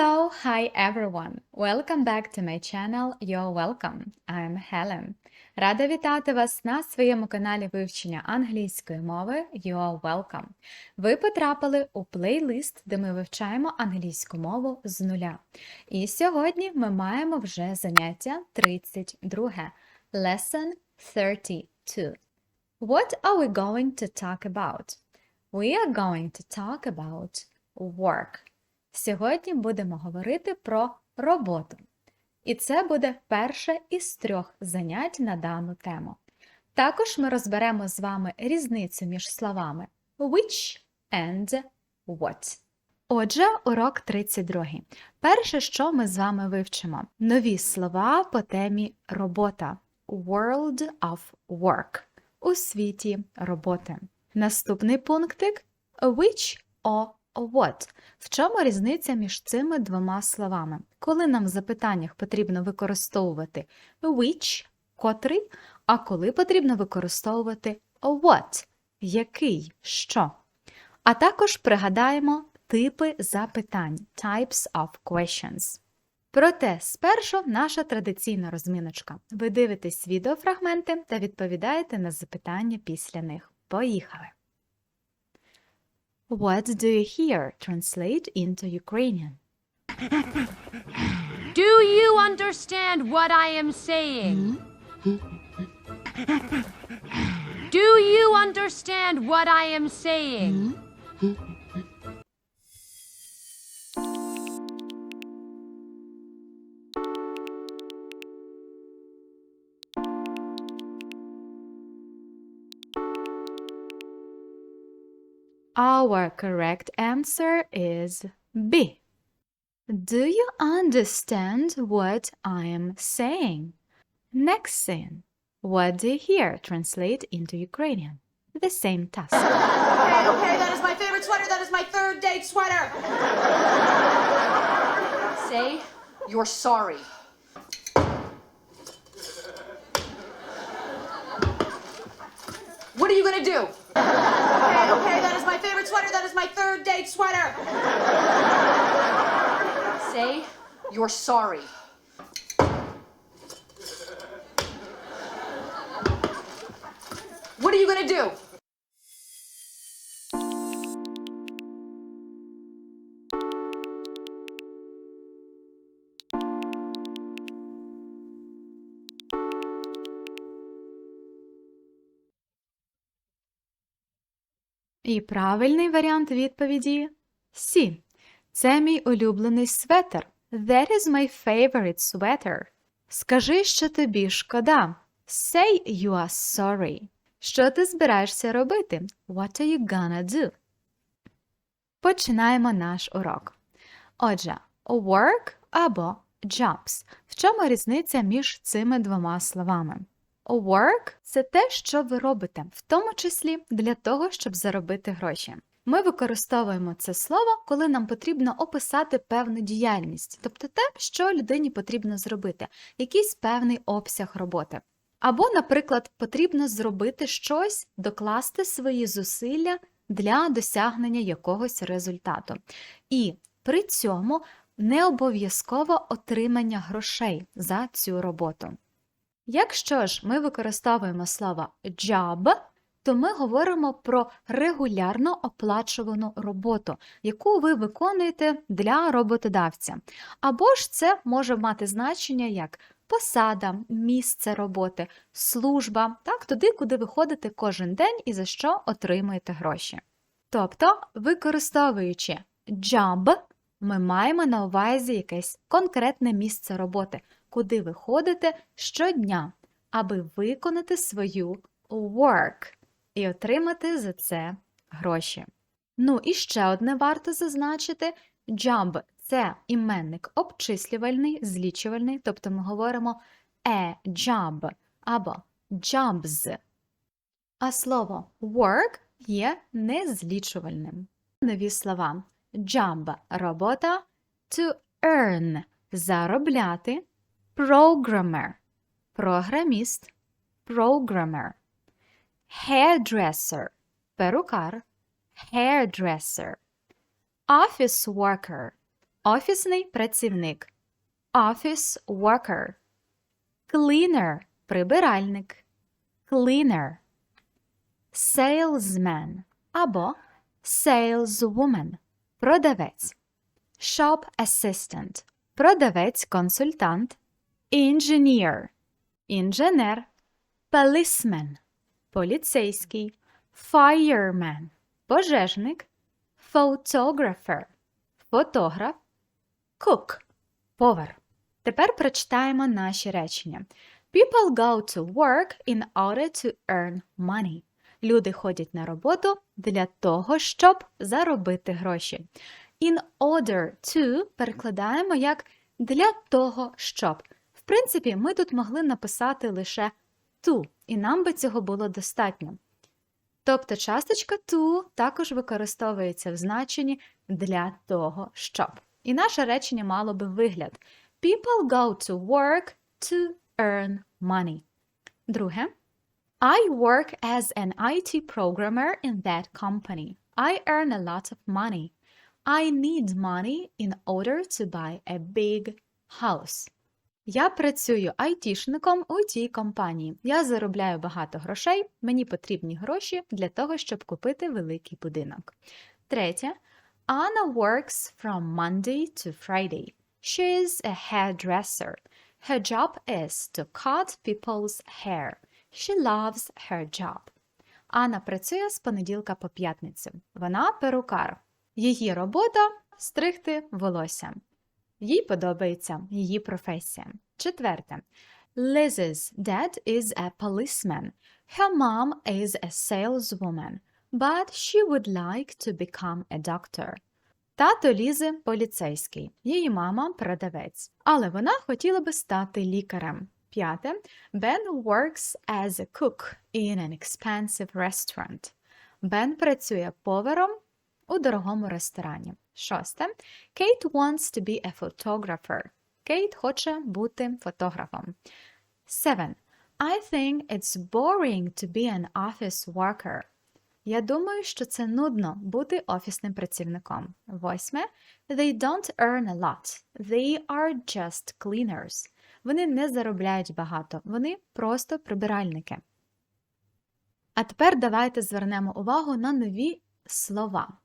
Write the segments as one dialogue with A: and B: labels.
A: Hello, hi everyone! Welcome back to my channel. You're welcome. I'm Helen. Рада вітати вас на своєму каналі вивчення англійської мови. You're welcome. Ви потрапили у плейлист, де ми вивчаємо англійську мову з нуля. І сьогодні ми маємо вже заняття 32. Lesson 32. What are we going to talk about? We are going to talk about work. Сьогодні будемо говорити про роботу. І це буде перше із трьох занять на дану тему. Також ми розберемо з вами різницю між словами which and what. Отже, урок 32. Перше, що ми з вами вивчимо: нові слова по темі робота. World of work. У світі роботи. Наступний пунктик which or what. В чому різниця між цими двома словами? Коли нам в запитаннях потрібно використовувати which, котрий, а коли потрібно використовувати what, який, що. А також пригадаємо типи запитань types of questions. Проте спершу наша традиційна розміночка. Ви дивитесь відеофрагменти та відповідаєте на запитання після них. Поїхали! What do you hear? Translate into Ukrainian.
B: Do you understand what I am saying? Do you understand what I am saying?
A: Our correct answer is B. Do you understand what I am saying? Next scene. What do you hear? Translate into Ukrainian. The same task.
C: Okay, okay, that is my favorite sweater. That is my third date sweater. Say you're sorry. What are you gonna do? Okay, that is my favorite sweater. That is my third date sweater. Say you're sorry. What are you gonna do?
A: І правильний варіант відповіді C. Це мій улюблений светер. That is my favorite sweater. Скажи, що тобі шкода. Say you are sorry. Що ти збираєшся робити? What are you gonna do? Починаємо наш урок. Отже, work або jobs. В чому різниця між цими двома словами? Work – це те, що ви робите, в тому числі для того, щоб заробити гроші. Ми використовуємо це слово, коли нам потрібно описати певну діяльність, тобто те, що людині потрібно зробити, якийсь певний обсяг роботи. Або, наприклад, потрібно зробити щось, докласти свої зусилля для досягнення якогось результату. І при цьому не обов'язково отримання грошей за цю роботу. Якщо ж ми використовуємо слово job, то ми говоримо про регулярно оплачувану роботу, яку ви виконуєте для роботодавця. Або ж це може мати значення як посада, місце роботи, служба, так, туди, куди ви ходите кожен день і за що отримуєте гроші. Тобто, використовуючи job, ми маємо на увазі якесь конкретне місце роботи, куди ви ходите щодня, аби виконати свою work і отримати за це гроші. Ну і ще одне варто зазначити: job – це іменник обчислювальний, злічувальний, тобто ми говоримо a job або jobs. А слово work є незлічувальним. Нові слова job – робота, to earn – заробляти, programmer – програміст, programmer, hairdresser – перукар, hairdresser, office worker Офісний працівник. Office worker. Cleaner – прибиральник. Cleaner. Salesman або saleswoman – продавець. Shop assistant – продавець-консультант. Engineer – інженер. Policeman – поліцейський. Fireman – пожежник. Photographer – фотограф. Cook – повар. Тепер прочитаємо наші речення. People go to work in order to earn money. Люди ходять на роботу для того, щоб заробити гроші. In order to перекладаємо як для того, щоб. Принципі, ми тут могли написати лише to, і нам би цього було достатньо. Тобто часточка to також використовується в значенні для того, щоб. І наше речення мало би вигляд: People go to work to earn money. Друге. I work as an IT programmer in that company. I earn a lot of money. I need money in order to buy a big house. Я працюю айтішником у тій компанії. Я заробляю багато грошей. Мені потрібні гроші для того, щоб купити великий будинок. Третє. Anna works from Monday to Friday. She is a hairdresser. Her job is to cut people's hair. She loves her job. Анна працює з понеділка по п'ятницю. Вона перукар. Її робота стригти волосся. Їй подобається її професія. Четверте. Liz's dad is a policeman. Her mom is a saleswoman, but she would like to become a doctor. Тато Лізи поліцейський, її мама продавець, але вона хотіла би стати лікарем. П'яте. Ben works as a cook in an expensive restaurant. Бен працює поваром у дорогому ресторані. Шосте. Kate wants to be a photographer. Кейт хоче бути фотографом. Seven. I think it's boring to be an office worker. Я думаю, що це нудно бути офісним працівником. Восьме. They don't earn a lot. They are just cleaners. Вони не заробляють багато, вони просто прибиральники. А тепер давайте звернемо увагу на нові слова.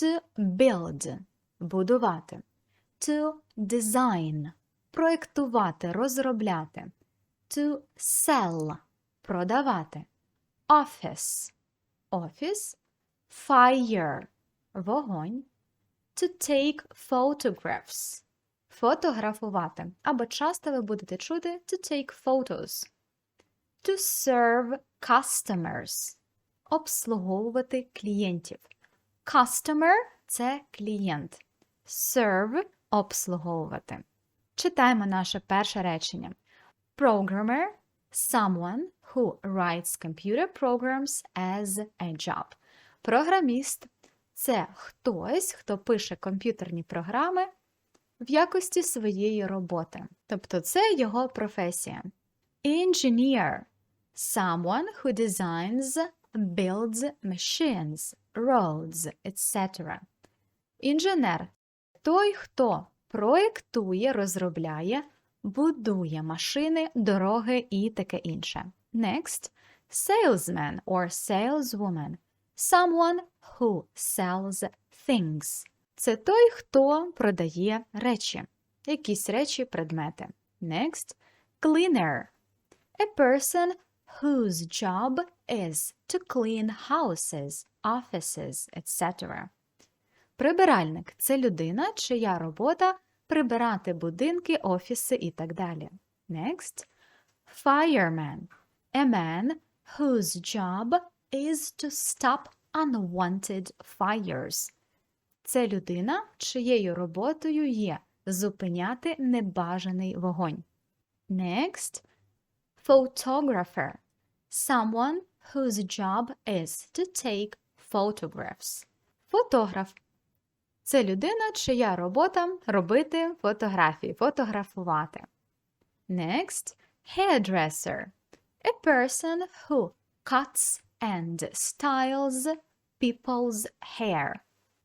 A: To build – будувати. To design – проєктувати, розробляти. To sell – продавати. Office – офіс. Fire – вогонь. To take photographs – фотографувати. Або часто ви будете чути to take photos. To serve customers – обслуговувати клієнтів. Customer – це клієнт. Serve – обслуговувати. Читаємо наше перше речення. Programmer – someone who writes computer programs as a job. Програміст – це хтось, хто пише комп'ютерні програми в якості своєї роботи. Тобто це його професія. Engineer – someone who designs, builds machines, roads, etc. Інженер – той, хто проєктує, розробляє, будує машини, дороги і таке інше. Next – salesman or saleswoman – someone who sells things. Це той, хто продає речі, якісь речі, предмети. Next – cleaner – a person whose job is to clean houses, offices, etc. Прибиральник це людина, чия робота прибирати будинки, офіси і так далі. Next. Fireman a man whose job is to stop unwanted fires. Це людина, чиєю роботою є зупиняти небажаний вогонь. Next. Photographer someone whose job is to take photographs. Фотограф це людина, чия робота робити фотографії, фотографувати. Next, hairdresser. A person who cuts and styles people's hair.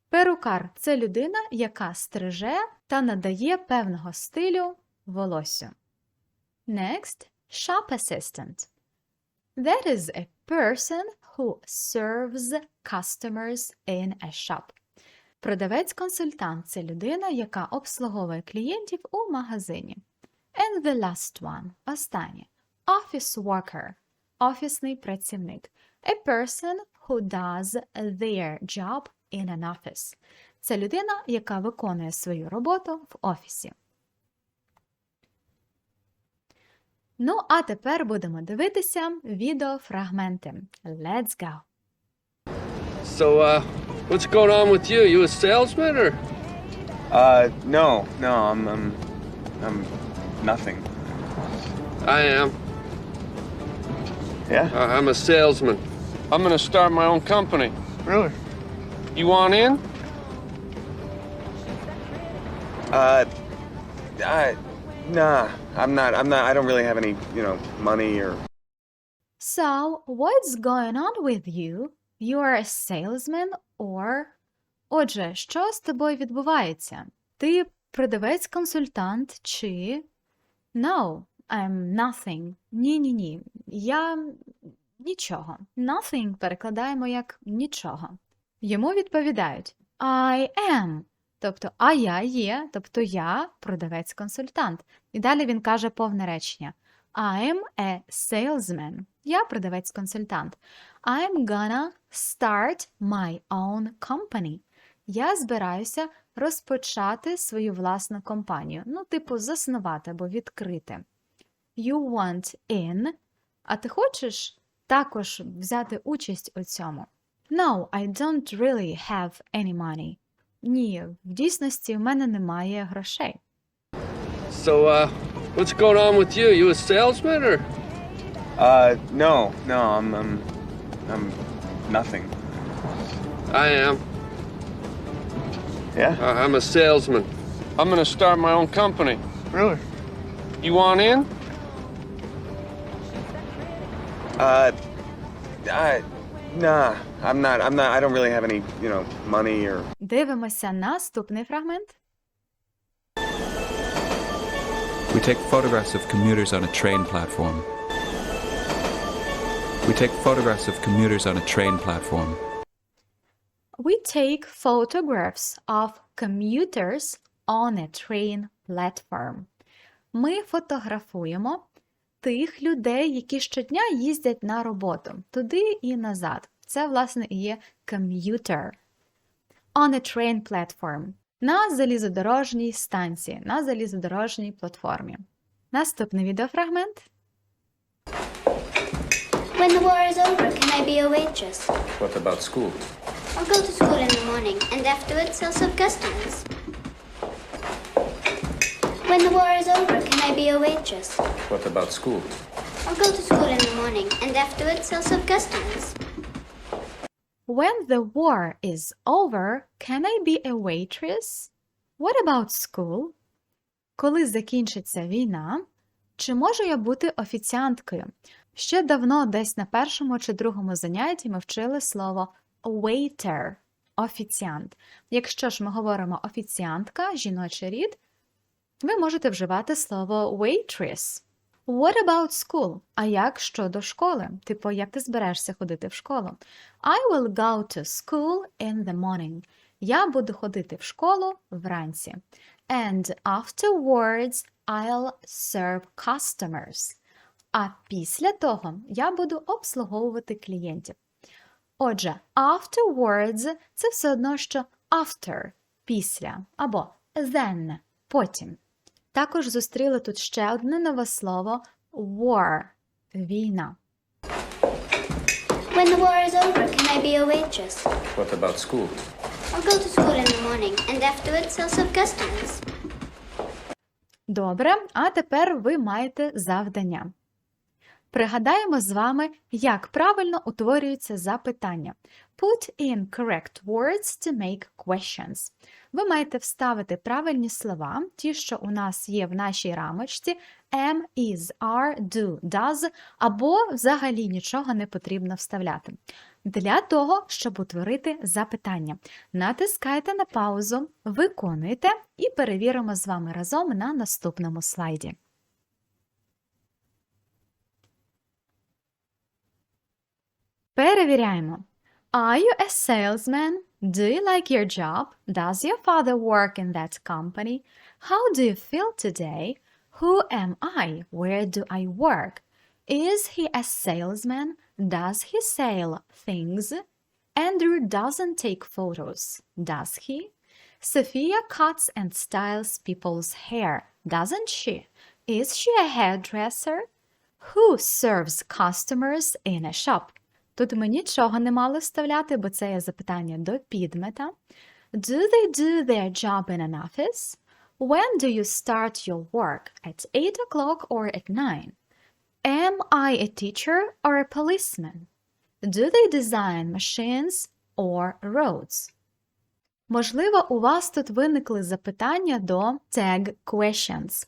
A: Перукар це людина, яка стриже та надає певного стилю волосю. Next, shop assistant. That is a person who serves customers in a shop. Продавець-консультант це людина, яка обслуговує клієнтів у магазині. And the last one, останнє. Office worker – офісний працівник. A person who does their job in an office. Це людина, яка виконує свою роботу в офісі. Ну, а тепер будемо дивитися відеофрагменти. Let's go!
D: So, uh, what's going on with you? You a salesman or?
E: Uh, no, no, I'm, I'm, I'm nothing.
D: I am.
E: Yeah?
D: Uh, I'm a salesman. I'm gonna start my own company.
E: Really?
D: You want in?
E: Uh, I, nah, I'm not, I'm not, I don't really have any, you know, money or.
A: So, what's going on with you? You are a salesman or... Отже, що з тобою відбувається? Ти продавець-консультант чи... No, I'm nothing. Ні-ні-ні. Я нічого. Nothing перекладаємо як нічого. Йому відповідають I am. Тобто, а я є, тобто я продавець-консультант. І далі він каже повне речення. I'm a salesman. Я продавець-консультант. I'm gonna start my own company. Я збираюся розпочати свою власну компанію. Ну, типу, заснувати або відкрити. You want in. А ти хочеш також взяти участь у цьому? No, I don't really have any money. Ні, в дійсності в мене немає грошей.
D: So, uh, what's going on with you? You a salesman or?
E: Uh, no, no, I'm, I'm, I'm nothing.
D: I am.
E: Yeah?
D: Uh, I'm a salesman. I'm gonna start my own company.
E: Really?
D: You want in?
E: Uh, I, nah, I'm not, I'm not, I don't really have any, you know, money or.
A: Дивимося наступний фрагмент.
F: We take photographs of commuters on a train platform. We take photographs of commuters on a train platform.
A: We take photographs of commuters on a train platform. Ми фотографуємо тих людей, які щодня їздять на роботу туди і назад. Це, власне, і є commuter. On a train platform. На залізодорожній станції, на залізодорожній платформі. Наступний відеофрагмент.
G: When the war is over, can I be a waitress?
F: What about school?
G: I'll go to school in the morning and afterwards sell some customers. When the war is over, can I be a waitress?
F: What about school?
G: I'll go to school in the morning and afterwards sell some customers.
A: When the war is over, can I be a waitress? What about school? Коли закінчиться війна, чи можу я бути офіціанткою? Ще давно, десь на першому чи другому занятті ми вчили слово waiter – офіціант. Якщо ж ми говоримо офіціантка, жіночий рід, ви можете вживати слово waitress. What about school? А як щодо школи? Типу, як ти зберешся ходити в школу? I will go to school in the morning. Я буду ходити в школу вранці. And afterwards I'll serve customers. А після того я буду обслуговувати клієнтів. Отже, afterwards – це все одно, що after – після, або then – потім. Також зустріли тут ще одне нове слово war – війна.
G: When the war is over, can I be a waitress?
F: What about school?
G: I'll go to school in the morning and afterwards sell some customers.
A: Добре, а тепер ви маєте завдання. Пригадаємо з вами, як правильно утворюються запитання. Put in correct words to make questions. Ви маєте вставити правильні слова, ті, що у нас є в нашій рамочці am, is, are, do, does, або взагалі нічого не потрібно вставляти. для того, щоб утворити запитання. Натискайте на паузу, виконуйте і перевіримо з вами разом на наступному слайді. Перевіряємо. Are you a salesman? Do you like your job? Does your father work in that company? How do you feel today? Who am I? Where do I work? Is he a salesman? Does he sell things? Andrew doesn't take photos, does he? Sophia cuts and styles people's hair, doesn't she? Is she a hairdresser? Who serves customers in a shop? Тут ми нічого не мали вставляти, бо це є запитання до підмета. Do they do their job in an office? When do you start your work? At 8 o'clock or at 9? Am I a teacher or a policeman? Do they design machines or roads? Можливо, у вас тут виникли запитання до tag questions.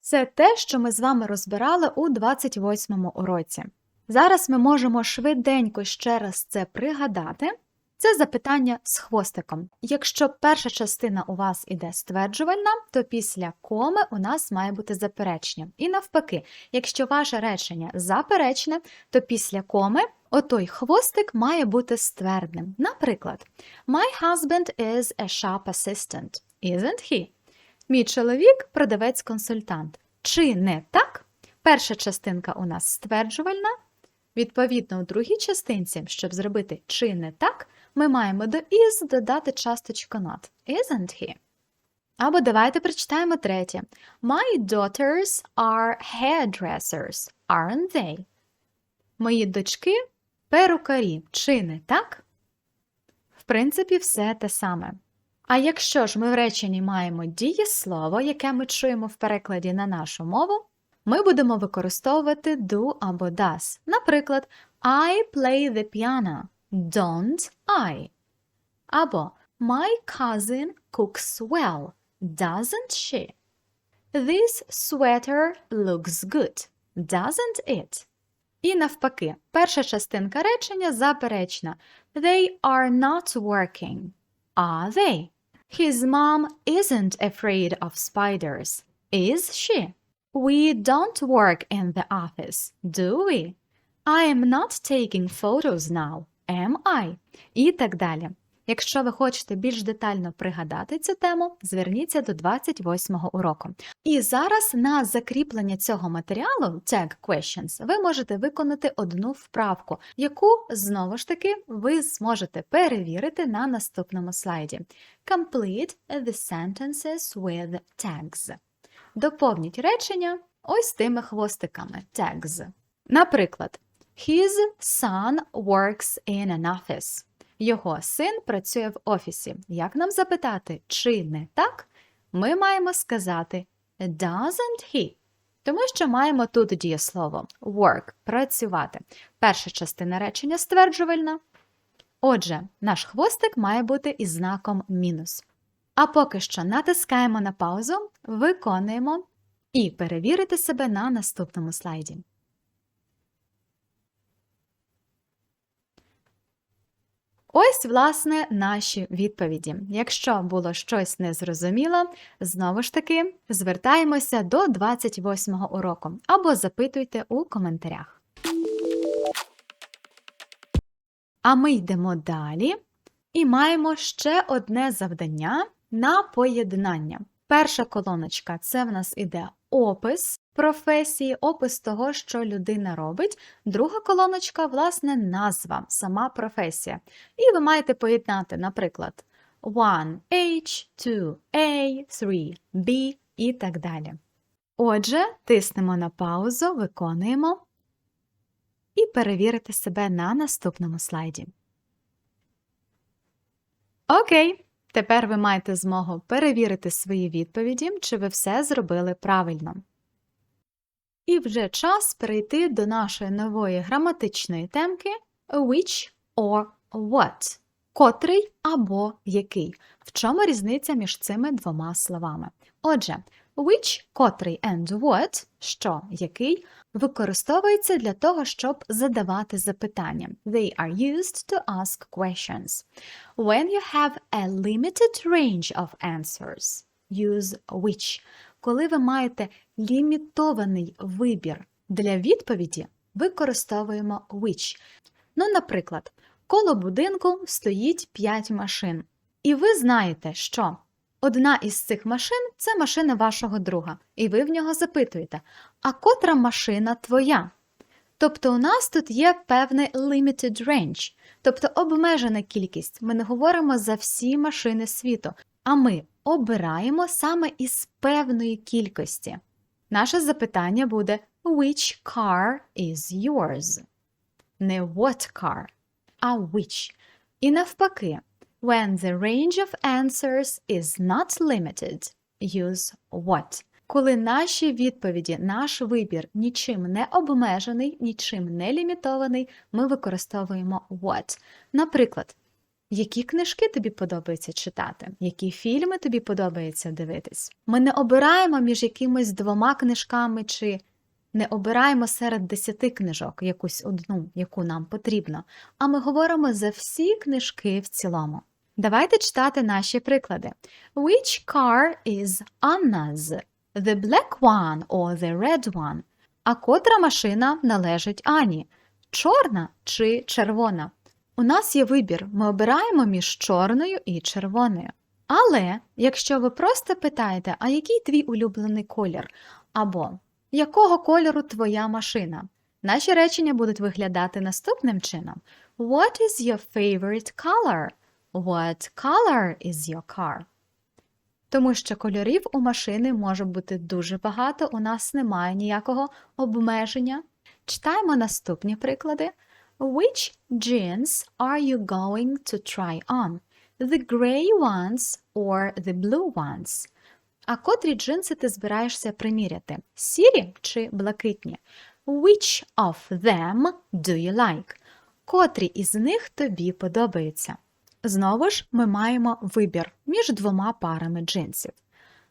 A: Це те, що ми з вами розбирали у 28-му уроці. Зараз ми можемо швиденько ще раз це пригадати. Це запитання з хвостиком. Якщо перша частина у вас іде стверджувальна, то після коми у нас має бути заперечення. І навпаки, якщо ваше речення заперечне, то після коми отой хвостик має бути ствердним. Наприклад, My husband is a shop assistant, isn't he? Мій чоловік продавець-консультант. Чи не так? Перша частинка у нас стверджувальна. Відповідно, у другій частинці, щоб зробити чи не так, ми маємо до is додати часточку not. Isn't he? Або давайте прочитаємо третє. My daughters are hairdressers, aren't they? Мої дочки перукарі. Чи не так? В принципі, все те саме. А якщо ж ми в реченні маємо дієслово, яке ми чуємо в перекладі на нашу мову, ми будемо використовувати do або does. Наприклад, I play the piano. Don't I? Або My cousin cooks well. Doesn't she? This sweater looks good. Doesn't it? І навпаки, перша частинка речення заперечна. They are not working. Are they? His mom isn't afraid of spiders. Is she? We don't work in the office, do we? I am not taking photos now, am I? І так далі. Якщо ви хочете більш детально пригадати цю тему, зверніться до 28-го уроку. І зараз на закріплення цього матеріалу Tag Questions ви можете виконати одну вправку, яку знову ж таки ви зможете перевірити на наступному слайді. Complete the sentences with tags. Доповніть речення ось тими хвостиками tags. Наприклад, His son works in an office. Його син працює в офісі. Як нам запитати, чи не так? Ми маємо сказати doesn't he? Тому що маємо тут дієслово work працювати. Перша частина речення стверджувальна. Отже, наш хвостик має бути із знаком мінус. А поки що натискаємо на паузу, виконуємо і перевірити себе на наступному слайді. Ось, власне, наші відповіді. Якщо було щось незрозуміло, знову ж таки звертаємося до 28-го уроку або запитуйте у коментарях. А ми йдемо далі і маємо ще одне завдання на поєднання. Перша колоночка це в нас іде опис професії, опис того, що людина робить. Друга колоночка, власне, назва, сама професія. І ви маєте поєднати, наприклад, 1H, 2A, 3B і так далі. Отже, тиснемо на паузу, виконуємо і перевірити себе на наступному слайді. Окей, тепер ви маєте змогу перевірити свої відповіді, чи ви все зробили правильно. І вже час перейти до нашої нової граматичної темки which or what. Котрий або який. В чому різниця між цими двома словами? Отже, Which, котрий and what, що, який, використовується для того, щоб задавати запитання. They are used to ask questions. When you have a limited range of answers, use which. Коли ви маєте лімітований вибір для відповіді, використовуємо which. Ну, наприклад, коло будинку стоїть 5 машин. І ви знаєте, що одна із цих машин це машина вашого друга, і ви в нього запитуєте, а котра машина твоя? Тобто у нас тут є певний limited range, тобто обмежена кількість. Ми не говоримо за всі машини світу, а ми обираємо саме із певної кількості. Наше запитання буде Which car is yours? Не what car, а which. І навпаки, when the range of answers is not limited, use what. Коли наші відповіді, наш вибір нічим не обмежений, нічим не лімітований, ми використовуємо what. Наприклад, які книжки тобі подобається читати, які фільми тобі подобається дивитись. Ми не обираємо між якимись двома книжками чи не обираємо серед десяти книжок якусь одну, яку нам потрібно, а ми говоримо за всі книжки в цілому. Давайте читати наші приклади. Which car is Anna's? The black one or the red one? А котра машина належить Ані? Чорна чи червона? У нас є вибір. Ми обираємо між чорною і червоною. Але якщо ви просто питаєте, а який твій улюблений колір? Або якого кольору твоя машина? Наші речення будуть виглядати наступним чином: What is your favorite color? What color is your car? Тому що кольорів у машини може бути дуже багато, у нас немає ніякого обмеження. Читаємо наступні приклади. Which jeans are you going to try on? The grey ones or the blue ones? А котрі джинси ти збираєшся приміряти? Сірі чи блакитні? Which of them do you like? Котрі із них тобі подобаються? Знову ж ми маємо вибір між двома парами джинсів.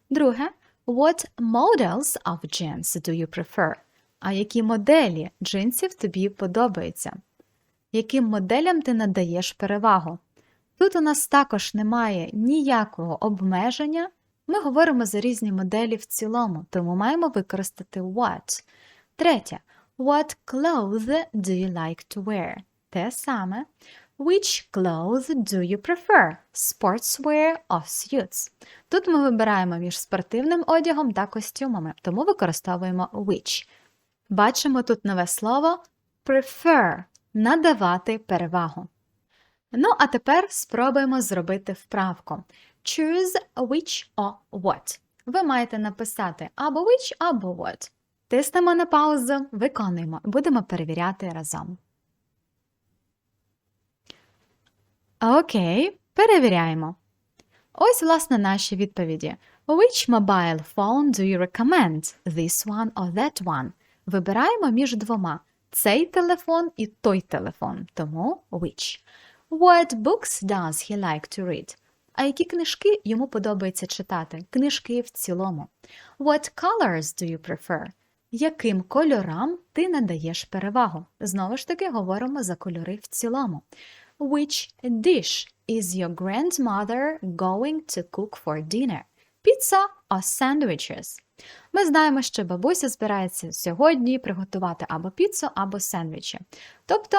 A: Друге, what models of jeans do you prefer? А які моделі джинсів тобі подобаються? Яким моделям ти надаєш перевагу? Тут у нас також немає ніякого обмеження. Ми говоримо за різні моделі в цілому, тому маємо використати what. Третє. What clothes do you like to wear? Те саме. Which clothes do you prefer? Sportswear or suits? Тут ми вибираємо між спортивним одягом та костюмами, тому використовуємо which. Бачимо тут нове слово prefer надавати перевагу. Ну, а тепер спробуємо зробити вправку. Choose which or what. Ви маєте написати або which, або what. Тиснемо на паузу, виконуємо, будемо перевіряти разом. Окей, перевіряємо. Ось, власне, наші відповіді. Which mobile phone do you recommend? This one or that one? Вибираємо між двома. Цей телефон і той телефон, тому which. What books does he like to read? А які книжки йому подобається читати? Книжки в цілому. What colors do you prefer? Яким кольорам ти надаєш перевагу? Знову ж таки, говоримо за кольори в цілому. Which dish is your grandmother going to cook for dinner? Pizza or sandwiches? Ми знаємо, що бабуся збирається сьогодні приготувати або піцу, або сендвічі. Тобто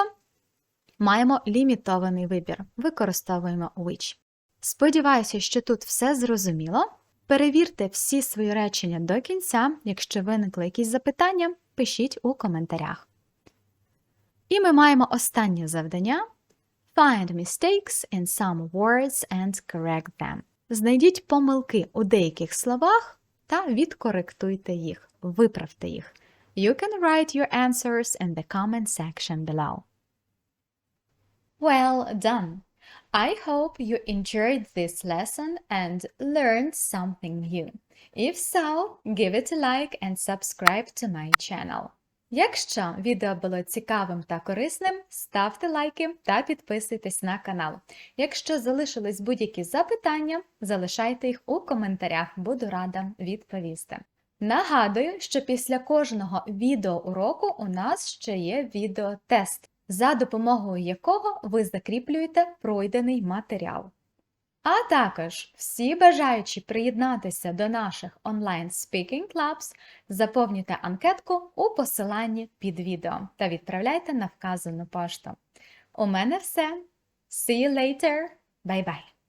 A: маємо лімітований вибір. Використовуємо which. Сподіваюся, що тут все зрозуміло. Перевірте всі свої речення до кінця. Якщо виникли якісь запитання, пишіть у коментарях. І ми маємо останнє завдання. Find mistakes in some words and correct them. Знайдіть помилки у деяких словах та відкоректуйте їх, виправте їх. You can write your answers in the comment section below. Well done! I hope you enjoyed this lesson and learned something new. If so, give it a like and subscribe to my channel. Якщо відео було цікавим та корисним, ставте лайки та підписуйтесь на канал. Якщо залишились будь-які запитання, залишайте їх у коментарях, буду рада відповісти. Нагадую, що після кожного відеоуроку у нас ще є відеотест, за допомогою якого ви закріплюєте пройдений матеріал. А також всі бажаючі приєднатися до наших онлайн Speaking Clubs, заповнюйте анкетку у посиланні під відео та відправляйте на вказану пошту. У мене все. See you later. Bye-bye.